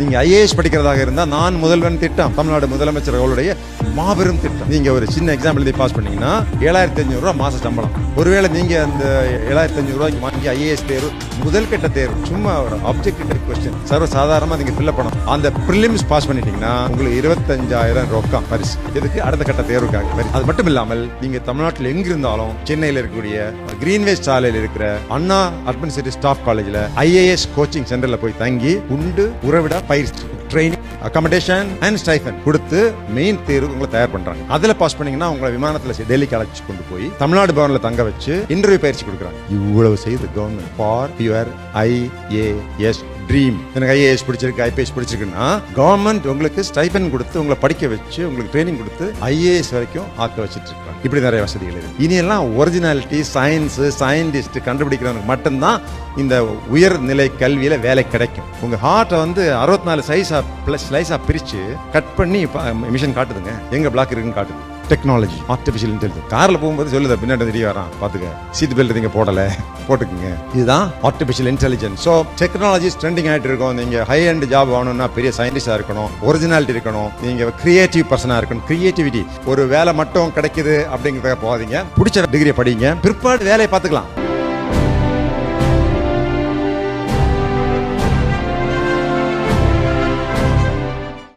நீங்க ஐஏஎஸ் படிக்கிறதாக இருந்தா நான் முதல்வன் திட்டம் தமிழ்நாடு முதலமைச்சர் அவருடைய மாபெரும் திட்டம். நீங்க ஒரு சின்ன எக்ஸாம்பிள் எழுதி பாஸ் பண்ணீங்கன்னா ஏழாயிரத்தி அஞ்சூறு ரூபா மாச சம்பளம். ஒருவேளை நீங்க அந்த ஏழாயிரத்தி அஞ்சூறு ரூபாய்க்கு வாங்கி ஐஏஎஸ் தேர்வு முதல் கட்ட தேர்வு சும்மா ஒரு ஆப்ஜெக்டிவ் கொஸ்டின் சர்வ சாதாரணமாக நீங்க ஃபில்அப் பண்ணணும். அந்த ப்ரிலிம்ஸ் பாஸ் பண்ணிட்டீங்கன்னா உங்களுக்கு இருபத்தஞ்சாயிரம் ரொக்கம் பரிசு. இதுக்கு அடுத்த கட்ட தேர்வுக்காக பரிசு. அது மட்டும் இல்லாமல் நீங்க தமிழ்நாட்டில் எங்க இருந்தாலும் சென்னையில் இருக்கக்கூடிய கிரீன்வே சாலையில் இருக்கிற அண்ணா அட்மினிஸ்ட்ரேட்டிவ் ஸ்டாஃப் காலேஜில் ஐஏஎஸ் கோச்சிங் சென்டரில் போய் தங்கி உண்டு உறவிட பயிற்சி ட்ரைனிங் அக்கமடேஷன் அண்ட் ஸ்டைஃபன் கொடுத்து மெயின் தேர்வு உங்களை தயார் பண்றாங்க. அதுல பாஸ் பண்ணீங்கன்னா உங்களை விமானத்துல டெல்லிக்கு அழைச்சி கொண்டு போய் தமிழ்நாடு பவன்ல தங்க வச்சு இன்டர்வியூ பயிற்சி கொடுக்குறாங்க. இவ்வளவு செய்து government for your IAS dream எனக்கு ஐஏஎஸ் பிடிச்சிருக்கு ஐபிஎஸ் பிடிச்சிருக்குன்னா கவர்மெண்ட் உங்களுக்கு ஸ்டைபன் கொடுத்து உங்களை படிக்க வச்சு உங்களுக்கு ட்ரைனிங் கொடுத்து ஐஏஎஸ் வரைக்கும் ஆக்க வச்சுட்டு இருக்காங்க. இப்படி நிறைய வசதிகள் இருக்கு. இனி எல்லாம் ஒரிஜினாலிட்டி சயின்ஸ் சயின்டிஸ்ட் கண்டுபிடிக்கிறவனுக்கு மட்டும்தான் இந்த உயர்நிலை கல்வியில வேலை கிடைக்கும். உங்க ஹார்ட்டை வந்து அறுபத்தி நாலு சைஸா பிளஸ் ஸ்லைஸா பிரிச்சு கட் பண்ணி மிஷின் காட்டுதுங்க. எங்க பிளாக் இருக்குன்னு காட்டுது. டெக்னாலஜி ஆர்டிஃபிஷியல் இன்டெலிஜென்ஸ் காரில் போகும்போது சொல்லுது பின்னாடி தெரிய வரான். பார்த்துக்க சீட் பெல்ட் நீங்கள் போடல. போட்டுக்குங்க. இதுதான் artificial intelligence so technology trending ஆகிட்டு இருக்கும். நீங்கள் ஹை அண்ட் ஜாப் ஆகணும்னா பெரிய சயின்டிஸ்டாக இருக்கணும். ஒரிஜினாலிட்டி இருக்கணும். நீங்கள் கிரியேட்டிவ் பர்சனாக இருக்கணும். கிரியேட்டிவிட்டி ஒரு வேலை மட்டும் கிடைக்குது அப்படிங்கிறத போகாதீங்க. பிடிச்ச டிகிரியை படிங்க. பிற்பாடு வேலையை பார்த்துக்கலாம்.